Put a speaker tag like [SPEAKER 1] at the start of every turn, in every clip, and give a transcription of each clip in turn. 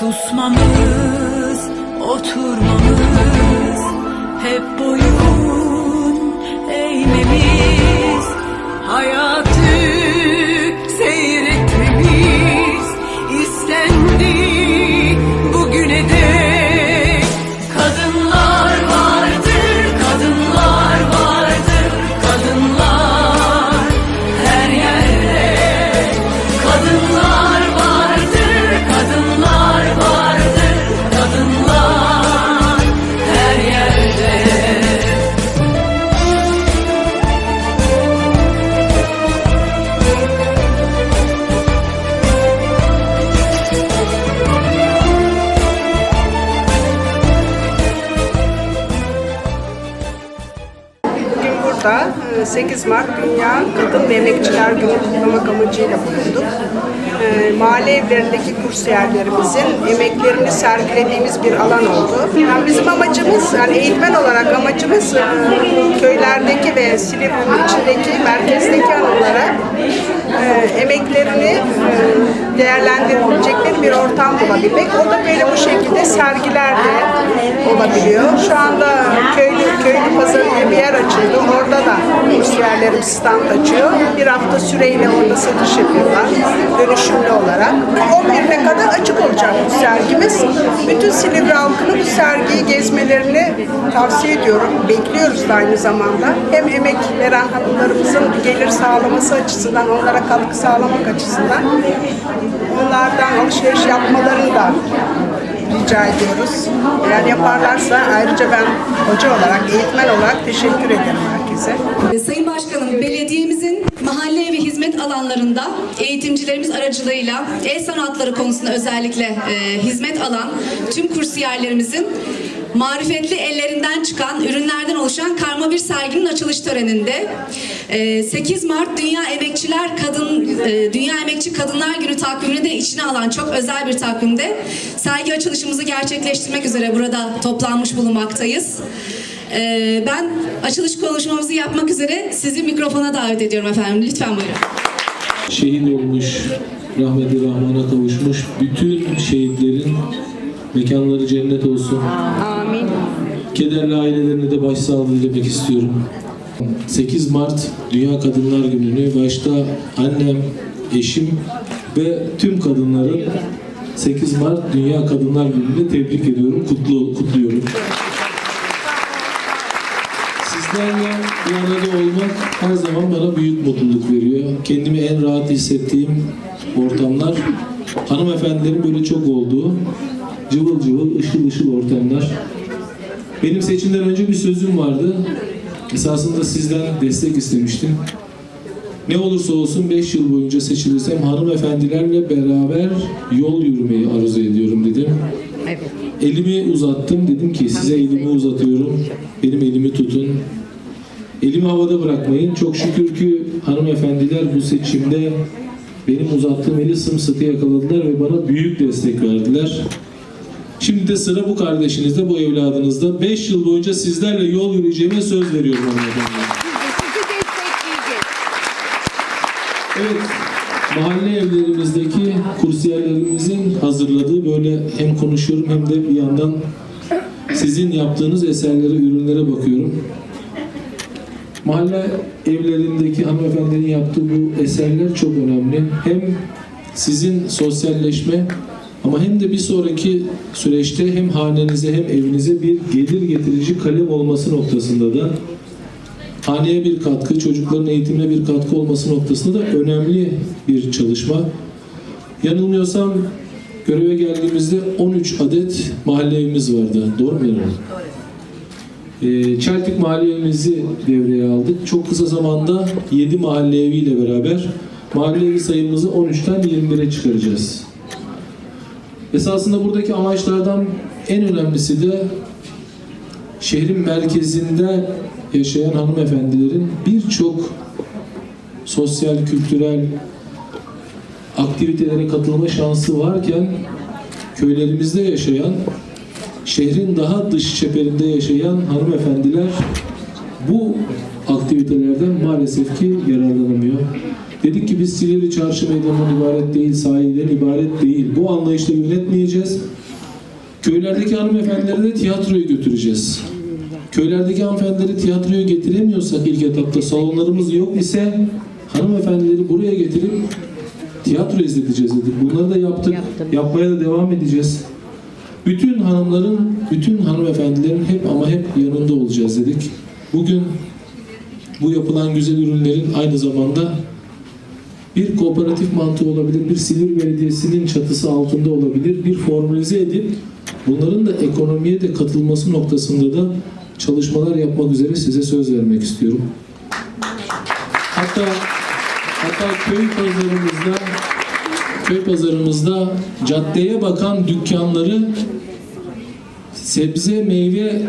[SPEAKER 1] Susmamız, oturmamız, hep boyun eğmemiz, hayatı
[SPEAKER 2] 8 Mart Dünya Kadın ve Emekçiler Günü kutlamak amacıyla bulunduk. E, Mahalle evlerindeki kursiyerlerimizin emeklerini sergilediğimiz bir alan oldu. Yani bizim amacımız, yani eğitmen olarak amacımız e, köylerdeki ve Silivri'nin içindeki, merkezdeki hanımlara e, emeklerini e, değerlendirebilecekleri bir ortam bulabilmek. O da böyle bu şekilde sergilerde olabiliyor. Şu anda köylü, köylü pazarı diye bir yer açıldı. Orada da kursiyerlerim stand açıyor. Bir hafta süreyle orada satış yapıyorlar. Dönüşümlü olarak. 11'ine kadar açık olacak bu sergimiz. Bütün Silivri halkını bu sergiyi gezmelerini tavsiye ediyorum. Bekliyoruz da aynı zamanda. Hem emek veren hanımlarımızın gelir sağlaması açısından, onlara katkı sağlamak açısından onlardan alışveriş yapmalarını da rica ediyoruz. Eğer yaparlarsa ayrıca ben hoca olarak, eğitmen olarak teşekkür ederim herkese.
[SPEAKER 3] Sayın Başkanım, belediyemizin mahalle ve hizmet alanlarında eğitimcilerimiz aracılığıyla el sanatları konusunda özellikle e, hizmet alan tüm kursiyerlerimizin marifetli ellerinden çıkan ürünlerden oluşan karma bir serginin açılış töreninde e, 8 Mart Dünya Emekçiler Kadın e, Dünya Emekçi Kadınlar Günü takvimini de içine alan çok özel bir takvimde sergi açılışımızı gerçekleştirmek üzere burada toplanmış bulunmaktayız. Ee, ben açılış konuşmamızı yapmak üzere sizi mikrofona davet ediyorum efendim. Lütfen buyurun.
[SPEAKER 4] şehit olmuş, rahmetli rahmana kavuşmuş bütün şehitlerin mekanları cennet olsun.
[SPEAKER 2] Amin.
[SPEAKER 4] Kederli ailelerine de başsağlığı dilemek istiyorum. 8 Mart Dünya Kadınlar Günü'nü başta annem, eşim ve tüm kadınların 8 Mart Dünya Kadınlar Günü'nü tebrik ediyorum, kutlu, kutluyorum. Sizlerle bir arada olmak her zaman bana büyük mutluluk veriyor. Kendimi en rahat hissettiğim ortamlar hanımefendilerin böyle çok olduğu cıvıl cıvıl, ışıl ışıl ortamlar. Benim seçimden önce bir sözüm vardı. Esasında sizden destek istemiştim. Ne olursa olsun 5 yıl boyunca seçilirsem hanımefendilerle beraber yol yürümeyi arzu ediyorum dedim. Elimi uzattım. Dedim ki size elimi uzatıyorum. Benim elimi tutun. Elimi havada bırakmayın. Çok şükür ki hanımefendiler bu seçimde benim uzattığım eli sımsıkı yakaladılar ve bana büyük destek verdiler. Şimdi de sıra bu kardeşinizde, bu evladınızda. 5 yıl boyunca sizlerle yol yürüyeceğime söz veriyorum hanımefendiler. Evet, mahalle evlerimizdeki kursiyerlerimizin hazırladığı böyle hem konuşuyorum hem de bir yandan sizin yaptığınız eserlere, ürünlere bakıyorum. Mahalle evlerindeki hanımefendinin yaptığı bu eserler çok önemli. Hem sizin sosyalleşme ama hem de bir sonraki süreçte hem hanenize hem evinize bir gelir getirici kalem olması noktasında da haneye bir katkı, çocukların eğitimine bir katkı olması noktasında da önemli bir çalışma. Yanılmıyorsam göreve geldiğimizde 13 adet mahalle evimiz vardı. Doğru mu Yarın? Ee, Çeltik mahalle evimizi devreye aldık. Çok kısa zamanda 7 mahalle eviyle beraber mahalle evi sayımızı 13'ten 21'e çıkaracağız. Esasında buradaki amaçlardan en önemlisi de şehrin merkezinde yaşayan hanımefendilerin birçok sosyal, kültürel aktivitelere katılma şansı varken köylerimizde yaşayan, şehrin daha dış çeperinde yaşayan hanımefendiler bu aktivitelerden maalesef ki yararlanamıyor. Dedik ki biz Silivri Çarşı Meydanı'ndan ibaret değil, sahilden ibaret değil. Bu anlayışla yönetmeyeceğiz. Köylerdeki hanımefendileri de tiyatroya götüreceğiz. Köylerdeki hanımefendileri tiyatroya getiremiyorsak ilk etapta salonlarımız yok ise hanımefendileri buraya getirip tiyatro izleteceğiz dedik. Bunları da yaptık. Yapmaya da devam edeceğiz. Bütün hanımların, bütün hanımefendilerin hep ama hep yanında olacağız dedik. Bugün bu yapılan güzel ürünlerin aynı zamanda bir kooperatif mantığı olabilir, bir Silivri Belediyesi'nin çatısı altında olabilir, bir formülize edip bunların da ekonomiye de katılması noktasında da çalışmalar yapmak üzere size söz vermek istiyorum. Hatta hatta köy pazarımızda köy pazarımızda caddeye bakan dükkanları sebze meyve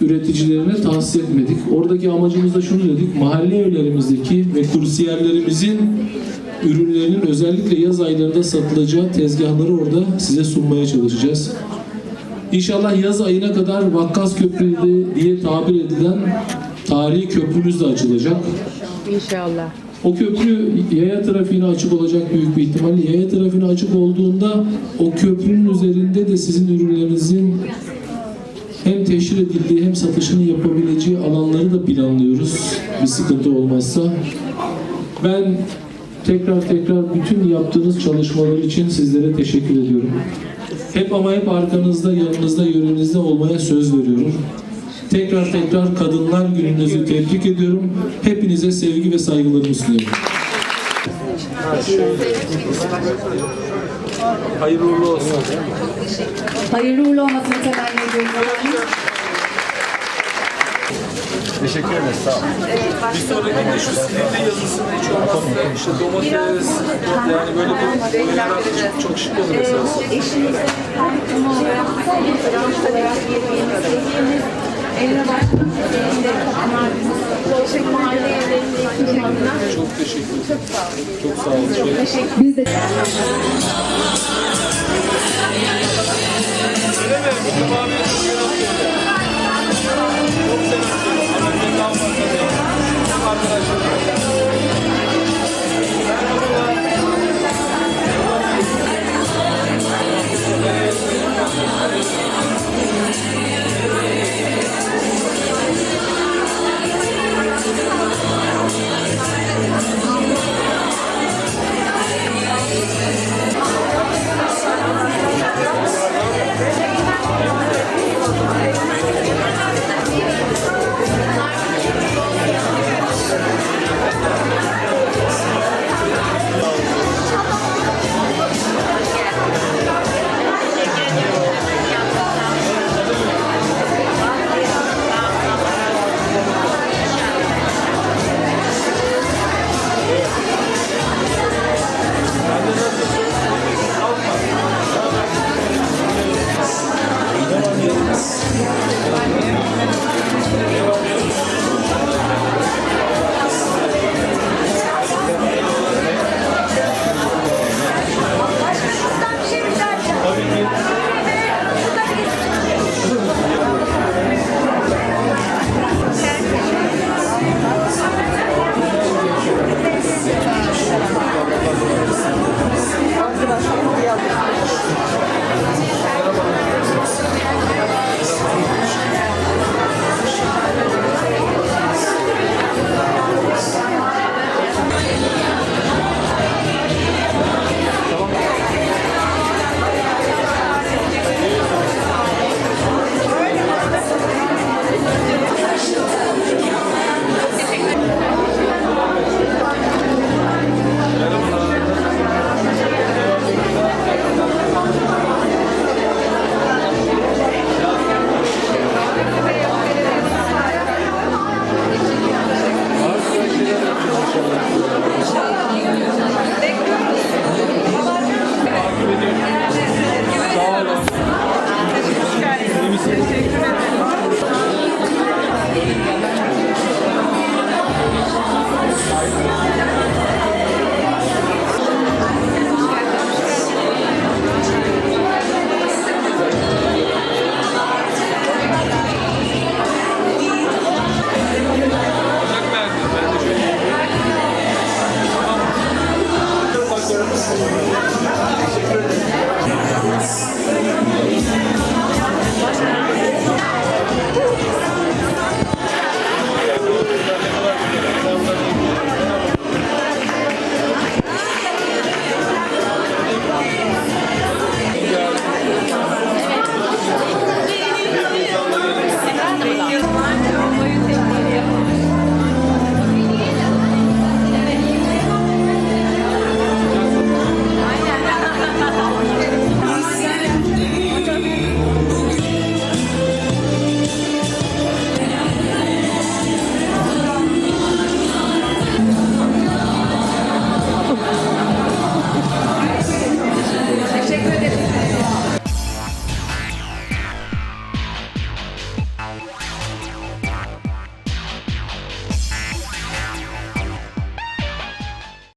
[SPEAKER 4] üreticilerine tahsis etmedik. Oradaki amacımız da şunu dedik. Mahalle evlerimizdeki ve kursiyerlerimizin ürünlerinin özellikle yaz aylarında satılacağı tezgahları orada size sunmaya çalışacağız. İnşallah yaz ayına kadar Vakkas Köprü diye tabir edilen tarihi köprümüz de açılacak.
[SPEAKER 5] İnşallah.
[SPEAKER 4] O köprü yaya trafiğine açık olacak büyük bir ihtimalle. Yaya trafiğine açık olduğunda o köprünün üzerinde de sizin ürünlerinizin hem teşhir edildiği hem satışını yapabileceği alanları da planlıyoruz. Bir sıkıntı olmazsa. Ben tekrar tekrar bütün yaptığınız çalışmalar için sizlere teşekkür ediyorum. Hep ama hep arkanızda, yanınızda, yönünüzde olmaya söz veriyorum. Tekrar tekrar Kadınlar Gününüzü tebrik ediyorum. Hepinize sevgi ve saygılarımı sunuyorum. Hayırlı uğurlu olsun.
[SPEAKER 3] Hayırlı uğurlu olmasını temenni ediyorum.
[SPEAKER 6] Teşekkür ederiz. Sağ olun.
[SPEAKER 4] Bir sonrakinde şu Silivri yazısını hiç olmazsa işte domates, yani böyle bir boyayarak çok, çok şık olur eline başlamak istediğinde kapılar mahalle evlerinde ikinci adına. Çok teşekkür ederim. Çok sağ olun. Çok sağ olun. Çok teşekkür ederim.
[SPEAKER 3] Biz de
[SPEAKER 4] Öyle mi? Mustafa abi çok selam söyle. Ama ben daha fazla arkadaşlarım.